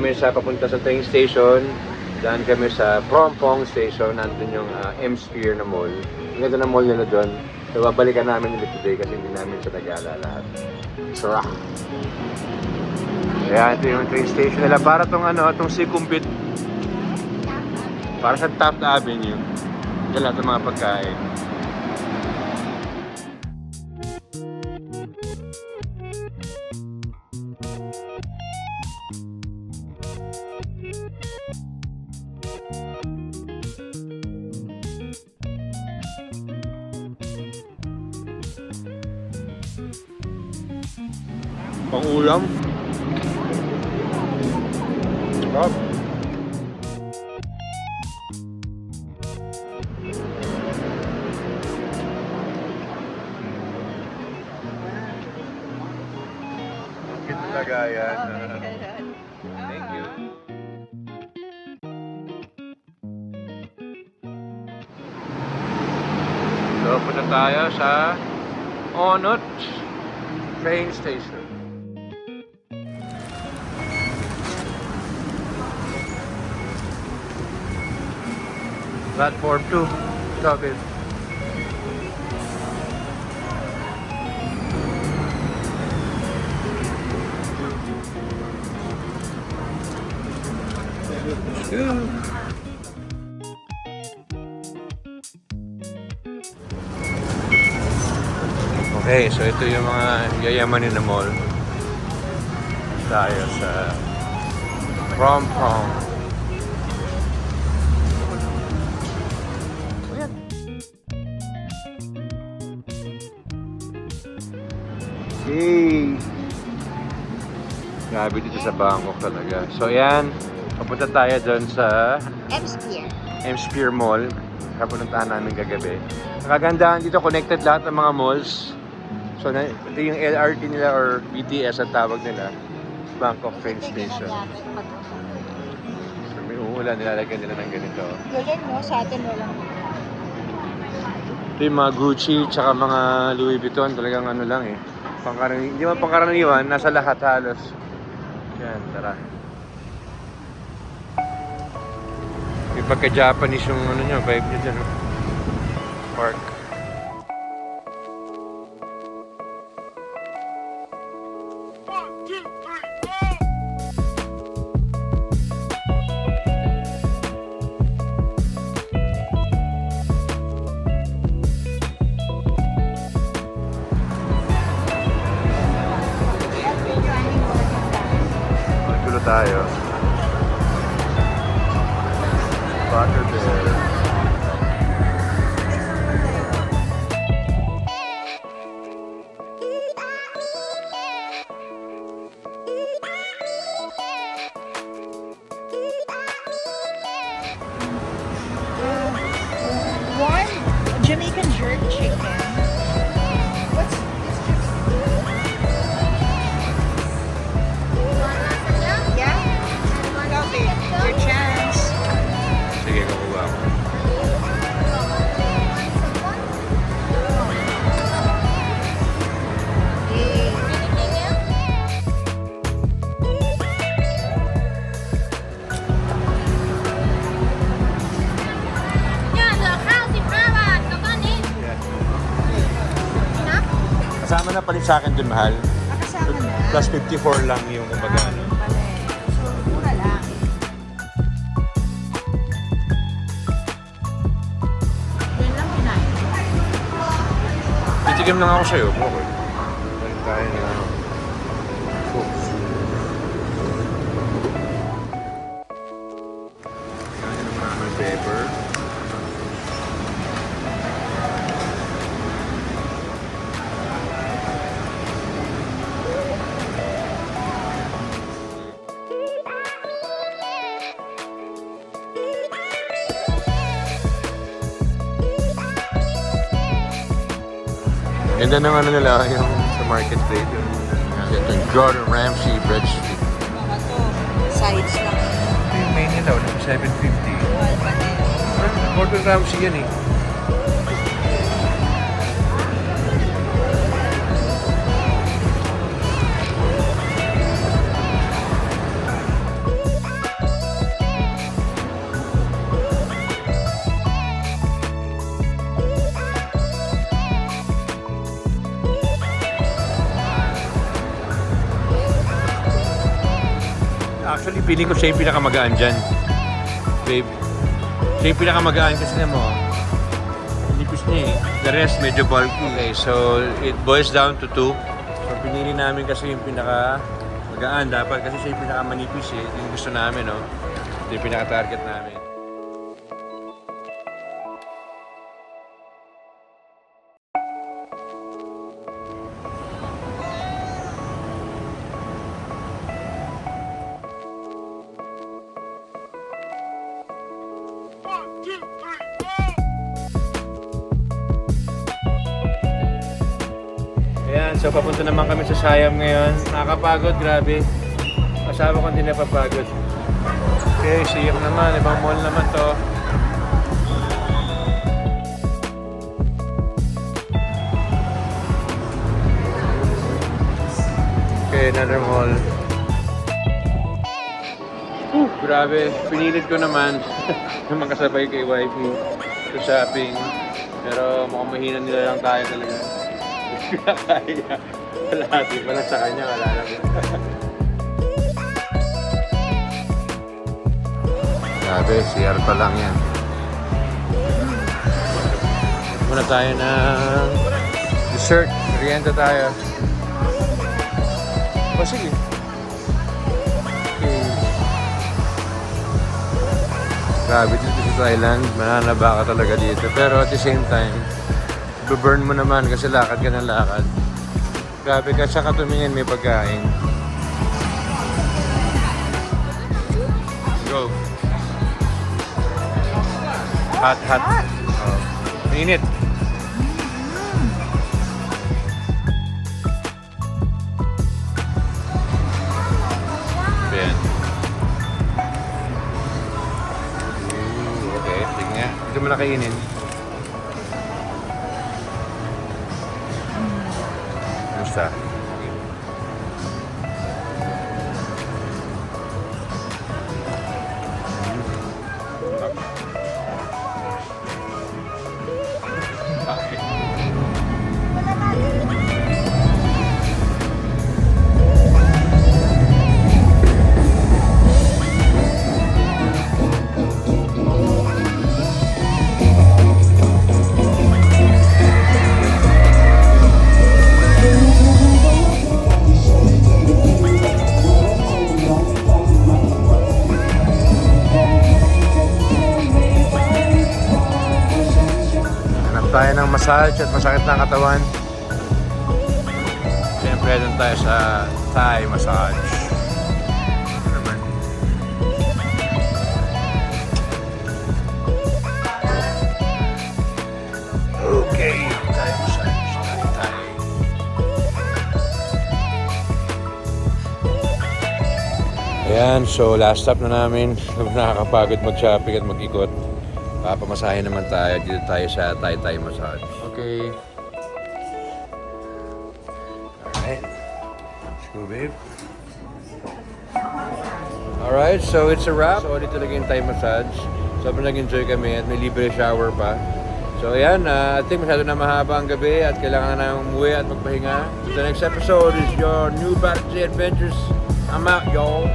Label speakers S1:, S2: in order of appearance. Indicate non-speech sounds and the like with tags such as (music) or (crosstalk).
S1: kami sa papunta sa train station. Daan kami sa Prompong Station. Nandun yung uh, M-Sphere na mall. Ang ganda ng mall nila doon. So, babalikan namin ulit today kasi hindi namin siya nag-aala lahat. Sarah! Ayan, ito yung train station nila. Para tong ano, tong Sukhumvit. Para sa Taft Avenue. Yan lahat ng mga pagkain. Pang ulam. Sarap. Lagayan. Thank you. So, punta tayo sa Onot train station. Platform 2. Stop it. Okay, so ito yung mga yayamanin na mall. Tayo sa Prom Prom. Yay! Grabe dito sa Bangkok talaga. So yan, papunta tayo doon sa
S2: M-Sphere.
S1: M-Sphere Mall. Kapuntahan namin kagabi. Ang kagandahan dito, connected lahat ng mga malls. So, na, ito yung LRT nila or BTS ang tawag nila. Bangkok Train Station. So, may uulan, nilalagyan nila ng ganito.
S2: Galing mo, sa atin walang
S1: Ito yung mga Gucci, tsaka mga Louis Vuitton, talagang ano lang eh. Pangkaraniwan, hindi man pangkaraniwan, nasa lahat halos. Yan, tara. May pagka-Japanese yung ano niya, vibe niya dyan. Park.
S2: Jamaican jerk chicken.
S1: Kasama na palit sa akin dun, mahal.
S2: Nakasama na.
S1: Plus 54 lang yung kumbaga. ano.
S2: Pala. So, mura lang. Yan lang kinain.
S1: Titikim lang ako sa'yo. Okay. Ganda ng ano nila, yung sa marketplace. Ito yung Gordon Ramsay Bread Street.
S2: Mga to, sides lang.
S1: Ito yung main nila, 750. Gordon Ramsay yan eh. Feeling ko siya yung pinakamagaan dyan. Babe. Siya yung pinakamagaan kasi na mo. Nipis niya eh. The rest medyo bulky. Okay, so it boils down to two. So pinili namin kasi yung pinaka magaan dapat kasi siya yung pinakamanipis eh. Yung gusto namin, no? Ito yung pinaka-target namin. So papunta naman kami sa Siam ngayon. Nakakapagod, grabe. Kasama ko hindi napapagod. Okay, Siam naman. Ibang mall naman to. Okay, another mall. Whew, grabe, pinilit ko naman (laughs) na makasabay kay wifey sa shopping. Pero mukhang mahina nila lang tayo talaga. Ko na kaya. Kalahati pa lang sa kanya, wala na. Grabe, CR pa lang yan. Muna tayo ng dessert. Merienda tayo. O sige. Okay. Grabe dito sa Thailand, mananaba ka talaga dito. Pero at the same time, burn mo naman kasi lakad ka ng lakad. Grabe ka siya katumingin may pagkain. Go. Hot, hot. Oh. Bien. Ooh, okay, nga. Ito mo na Pars'ta. Massage at masakit ng katawan. Siyempre, doon tayo sa Thai massage. Okay, Thai massage. Thai. Ayan, so last stop na namin. (laughs) Nakakapagod mag-shopping at mag-ikot. Papamasahe naman tayo. Dito tayo sa Thai Thai Massage. Okay. Alright. Let's go, babe. Alright, so it's a wrap. So, ulit talaga yung Thai massage. Sobrang nag-enjoy kami at may libre shower pa. So, ayan. Uh, I think masyado na mahaba ang gabi at kailangan na umuwi at magpahinga. So, the next episode is your new Battery Adventures. I'm out, y'all.